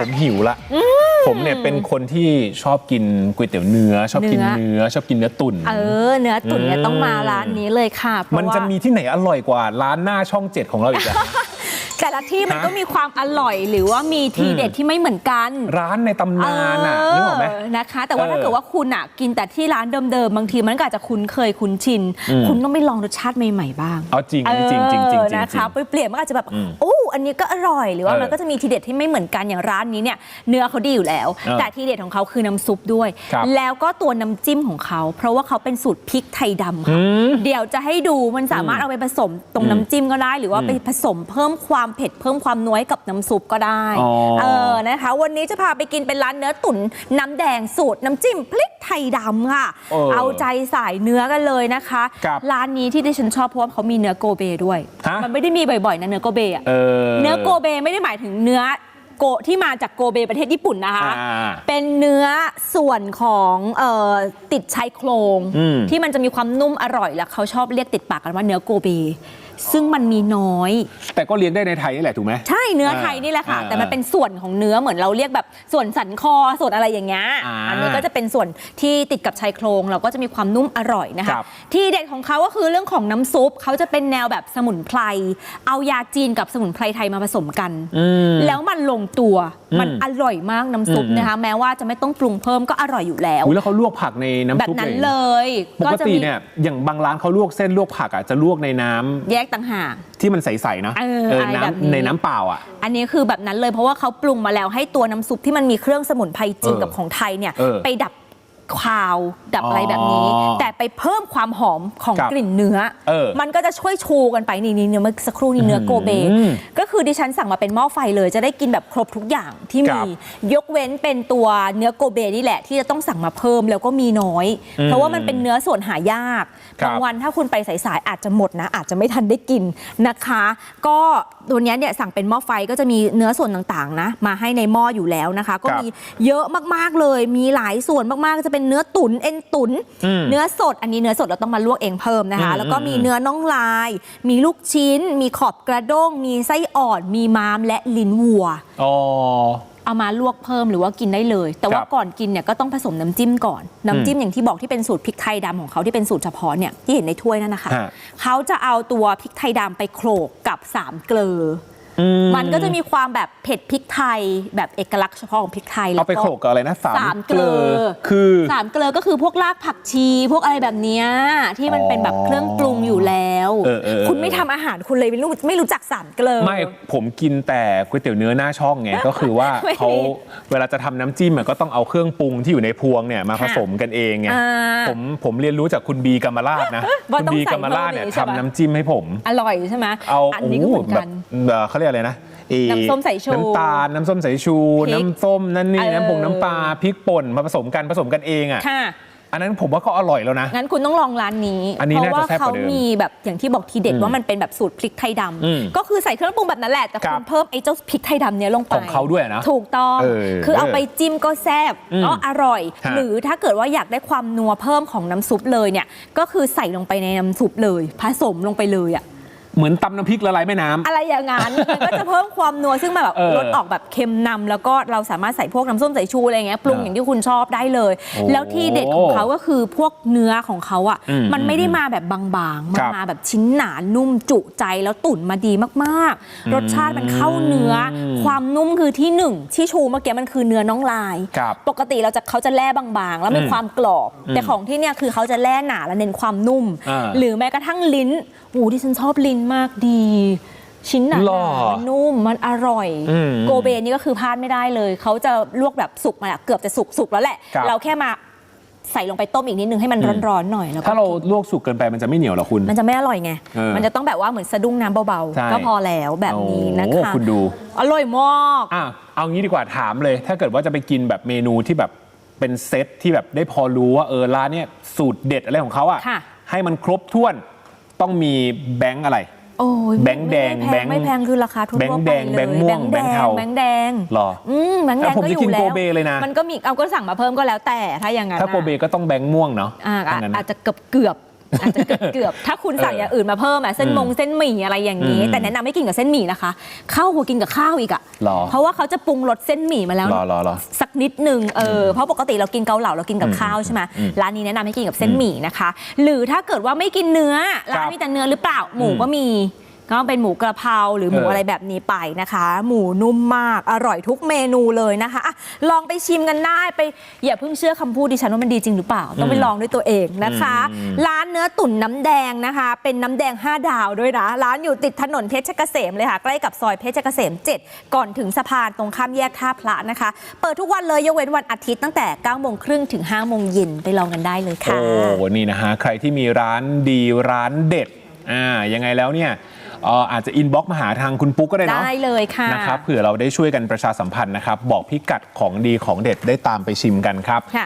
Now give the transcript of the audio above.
ผมหิวละ ผมเนี่ยเป็นคนที่ชอบกินก๋วยเตี๋ยวเนื้อ ชอบกินเนื้อเนื้อชอบกินเนื้อตุ๋นเออ เนื้อตุ๋นเนี่ยอืมต้องมาร้านนี้เลยค่ะเพรามันว่าจะมีที่ไหนอร่อยกว่าร้านหน้าช่องเจ็ดของเราอีกอะแต่ละที่มันฮะก็มีความอร่อยหรือว่ามีทีอืมเด็ดที่ไม่เหมือนกัน ร้านในตำนานอะนึกออกไหมเออนะคะ แต่ว่าเออถ้าเกิดว่าคุณอะกินแต่ที่ร้านเดิมๆบางทีมันก็อาจจะคุ้นเคยคุ้นชินอืมคุณต้องไปลองรสชาติใหม่ๆบ้างเอาจริงอันนี้จริงจริงจริงเออจริงนะคะไปเปลี่ยนมันก็อาจจะแบบอืมโอ้ อันนี้ก็อร่อยหรือว่าเออมันก็จะมีทีเด็ดที่ไม่เหมือนกันอย่างร้านนี้เนี่ยเนื้อเขาดีอยู่แล้วเออแต่ทีเด็ดของเขาคือน้ำซุปด้วย ครับแล้วก็ตัวน้ำจิ้มของเขา เพราะว่าเขาเป็นสูตรพริกไทยดำค่ะอืมเดี๋ยวจะให้ดูมันสามารถเอาไปผสมตรงอืมน้ำจิ้มก็ได้ หรือว่าอืมไปผสมเพิ่มความเผ็ดเพิ่มความน้อยกับน้ำซุปก็ได้อ๋อ เออนะคะ วันนี้จะพาไปกินเป็นร้านเนื้อตุ๋นน้ำแดงสูตรน้ำจิ้มพริกไทยดำค่ะ เออเอาใจสายเนื้อกันเลยนะคะครับร้านนี้ที่ดิฉันชอบเพราะว่าเขามีเนื้อโกเบด้วย ฮะ มันไม่ได้มีบ่อยๆนะเนื้อโกเบอะ เออเนื้อโกเบไม่ได้หมายถึงเนื้อโกที่มาจากโกเบประเทศญี่ปุ่นนะคะ อ่าเป็นเนื้อส่วนของเออติดชายโครง อืม ที่มันจะมีความนุ่มอร่อยแล้วเขาชอบเรียกติดปากกันว่าเนื้อโกเบ ซึ่งมันมีน้อย แต่ก็เลี้ยงได้ในไทยนี่แหละถูกไหม ใช่เนื้อไทยนี่แหละค่ะ อ่าแต่มันเป็นส่วนของเนื้อเหมือนเราเรียกแบบส่วนสันคอส่วนอะไรอย่างเงี้ยอ่าอันนี้ก็จะเป็นส่วนที่ติดกับชายโครงเราก็จะมีความนุ่มอร่อยนะคคะรับ ที่เด็ดของเขาก็คือเรื่องของน้ำซุปเขาจะเป็นแนวแบบสมุนไพรเอายาจีนกับสมุนไพรไทยมาผสมกัน อืม แล้วมันลงตัวอืมมันอร่อยมากน้ำซุปอืม นะคะ แม้ว่าจะไม่ต้องปรุงเพิ่มก็อร่อยอยู่แล้ว อุ๊ยแล้วเขาลวกผักในน้ำแบบซุปนั้นเลยเลย ปกจะติมี เนี่ยอย่างบางร้านเขาลวกเส้นลวกผักอะจะลวกในน้ำแยกต่างหาก ที่มันใสๆนะเอออะไรแบบนี้ น้ำในน้ำเปล่าอะ อันนี้คือแบบนั้นเลยเพราะว่าเขาปรุงมาแล้วให้ตัวน้ำซุปที่มันมีเครื่องสมุนไพรจีนเออกับของไทยเนี่ยเออไปดับคาวดับอะไรแบบนี้อ๋อแต่ ไปเพิ่มความหอมของครับกลิ่นเนื้อ เออมันก็จะช่วยชูกันไปนี่นี่เนื้อเมื่อสักครู่นี่เนื้อโกเบ อืมก็คือดิฉันสั่งมาเป็นหม้อไฟเลย จะได้กินแบบครบทุกอย่างที่ครัมี บยกเว้นเป็นตัวเนื้อโกเบนี่แหละ ที่จะต้องสั่งมาเพิ่มแล้วก็มีน้อย อืมเพราะว่ามันเป็นเนื้อส่วนหายากครับ บางวันถ้าคุณไปสายๆอาจจะหมดนะ อาจจะไม่ทันได้กินนะคะ ก็ ตัวเนี้ยเนี่ยสั่งเป็นหม้อไฟก็จะมีเนื้อส่วนต่างๆนะมาให้ในหม้ออยู่แล้วนะคะ ก็ครับมีเยอะมากๆเลย มีหลายส่วนมากๆ จะเป็นเนื้อตุ๋นเอ็นตุ๋นอืมเนื้อสดอันนี้เนื้อสดเราต้องมาลวกเองเพิ่มนะคะอืมแล้วก็มีอืมเนื้อน่องลาย มีลูกชิ้น มีขอบกระด้ง มีไส้อ่อน มีม้ามและลิ้นวัวอ๋อ เอามาลวกเพิ่มหรือว่ากินได้เลย แต่ว่าครับก่อนกินเนี่ยก็ต้องผสมน้ำจิ้มก่อน น้ำจิ้มอย่างที่บอกที่เป็นสูตรพริกไทยดำของเขาที่เป็นสูตรเฉพาะเนี่ยที่เห็นในถ้วยนั่นนะคะฮะเขาจะเอาตัวพริกไทยดำไปโขลกกับสามเกลืออือ มันก็จะมีความแบบเผ็ดพริกไทย แบบเอกลักษณ์เฉพาะของพริกไทยแล้วเอาไปโขลกกับอะไรนะสามสามเกลอคือสามเกลือก็คือพวกรากผักชี พวกอะไรแบบเนี้ยที่มันเป็นแบบเครื่องปรุงอยู่แล้วเออเออเออคุณไม่ทำอาหารคุณเลยไม่รู้ไม่รู้จักสามเกลือไม่ผมกินแต่ก๋วยเตี๋ยวเนื้อหน้าช่องไงก็คือว่าไม่เขาเวลาจะทำน้ำจิ้มอะก็ต้องเอาเครื่องปรุงที่อยู่ในพวงเนี่ยมาผค่ะสมกันเองไงอ่าผมผมเรียนรู้จากคุณบีกัมมาลาดนะว่าคุณต้องบีใส่กัมมาลาดเนี่ยเพิ่มอย่างนี้ใช่ปะทำน้ำจิ้มให้ผม อร่อยใช่ไหมเอาอันนี้ก็เหมือนแบกับนเอ่อเขาเรียกอะไรนะเอ่อน้ำส้มสายชูน้ำตาลน้ำส้มสายชูพริกน้ำส้มนั่นนี่เออน้ำผงน้ำปลาพริกป่นมาผสมกันผสมกันเองอะค่ะอันนั้นผมว่าก็อร่อยแล้วนะ งั้นคุณต้องลองร้านนี้อันนี้เพน่าราะว่าจะแซ่บกเขาว่าเดิมมีแบบอย่างที่บอกทีเด็ดอืมว่ามันเป็นแบบสูตรพริกไทยดำอืมก็คือใส่เครื่องปรุงแบบนั้นแหละ แต่ครัคุบณเพิ่มไอ้เจ้าพริกไทยดำเนี้ยลงไปของเขาด้วยนะ ถูกต้องเออคือเอาไปจิ้มก็แซ่บอืมก็อร่อยฮะหรือถ้าเกิดว่าอยากได้ความนัวเพิ่มของน้ำซุปเลยเนี่ย ก็คือใส่ลงไปในน้ำซุปเลย ผสมลงไปเลยอะ เหมือนตำน้ำพริกละลายแม่น้ำ อะไรอย่างนั้น มันก็จะเพิ่มความนัวซึ่งมันแบบเออรสออกแบบเค็มนำแล้วก็เราสามารถใส่พวกน้ำส้มสายชูอะไรเงี้ยปรุงเออออย่างที่คุณชอบได้เลย โอ้แล้วที่เด็ดของเขาก็คือพวกเนื้อของเขาอะอืมมันไม่ได้มาแบบบางๆ มัคนรับ มาแบบชิ้นหนานุ่มจุใจแล้วตุ๋นมาดีมากๆ รสชาติมันเข้าเนื้ออมความนุ่มคือที่หนึ่งที่ชูเมื่อกี้มันคือเนื้อน้องลาย ครับ ปกติเราจะเขาจะแล่บางๆ แล้วมีอืมความกรอบ แต่ของที่เนี่ยคือเขาจะแล่หนาและเน้นความนุ่ม อ่าหรือแม้กระทั่งลิ้นโอ้ที่ฉันชอบลิ้นมากดี ชิ้นหนาหรอๆมันนุ่มมันอร่อย อืมโกเบนี่ก็คือพลาดไม่ได้เลย เขาจะลวกแบบสุกมาแล้วเกือบจะสุกสุกแล้วแหละ ครับ เราแค่มาใส่ลงไปต้มอีกนิดนึงให้มันอืมร้อนๆหน่อยแล้วก็ถ้าเราลวกสุกเกินไปมันจะไม่เหนียวเหรอคุณ มันจะไม่อร่อยไง เออมันจะต้องแบบว่าเหมือนสะดุ้งน้ำเบาใช่ๆ ก็พอแล้วแบบนี้นะโอ้คะคุณดู อร่อยมาก อะเอางี้ดีกว่าถามเลย ถ้าเกิดว่าจะไปกินแบบเมนูที่แบบเป็นเซตที่แบบได้พอรู้ว่าเออร้านเนี่ยสูตรเด็ดอะไรของเขาอะค่ะ ให้มันครบถ้วน ต้องมีแบงค์อะไรโอ้ยแบงค์แดงไม่พแบงค์ไม่แพงคือราคาทั่วๆแบงค์แดงไปเลยแบงค์ม่วงแบงค์แบงค์เทาแบงค์แดงหรออืมแบงค์แดงแต่ผมก็จะอกินยู่แล้วโกเบเลยนะมันก็มีเอาก็สั่งมาเพิ่มก็แล้วแต่ถ้าอย่างนั้นถ้าโกเบน่ะก็ต้องแบงค์ม่วงเนาะอ่าถ้างั้นอาจจะเกือบเกือบ อาจจะเกือบเกือบถ้าคุณสั่งเออออย่างอื่นมาเพิ่มอะเส้นมงเส้นหมี่อะไรอย่างนี้อืมแต่แนะนำให้กินกับเส้นหมี่นะคะข้าวหัวกินกับข้าวอีกอะหรอเพราะว่าเขาจะปรุงรสเส้นหมี่มาแล้วรอรอรอ สักนิดนึงเออเพราะปกติเรากินเกาเหลาเรากินกับอืมข้าวใช่ไหมอืมร้านนี้แนะนำให้กินกับเส้นหมี่นะคะ หรือถ้าเกิดว่าไม่กินเนื้อร้านครับมีแต่เนื้อหรือเปล่าหมูอืมก็มี ก็เป็นหมูกระเพราหรือหมูเออออะไรแบบนี้ไปนะคะ หมูนุ่มมากอร่อยทุกเมนูเลยนะคะอะลองไปชิมกันได้ไปอย่าเพิ่งเชื่อคำพูดดิฉันว่ามันดีจริงหรือเปล่า ต้องไปลองด้วยตัวเองนะคะอืมร้านเนื้อตุ๋นน้ำแดงนะคะ เป็นน้ำแดง 5 ดาวด้วยนะร้านอยู่ติดถนนเพชรเกษมเลยค่ะ ใกล้กับซอยเพชรเกษม 7 ก่อนถึงสะพานตรงข้ามแยกท่าพระนะคะ เปิดทุกวันเลยยกเว้นวันอาทิตย์ตั้งแต่9โมงครึ่งถึง5โมงเย็นไปลองกันได้เลยค่ะโอ้นี่นะฮะใครที่มีร้านดีร้านเด็ดอ่ายังไงแล้วเนี่ย เอ่ออาจจะอินบ็อกมาหาทางคุณปุ๊กก็ได้เนาะ ได้เลยค่ะ นะครับเผื่อเราได้ช่วยกันประชาสัมพันธ์นะครับ บอกพิกัดของดีของเด็ดได้ตามไปชิมกันครับ ค่ะ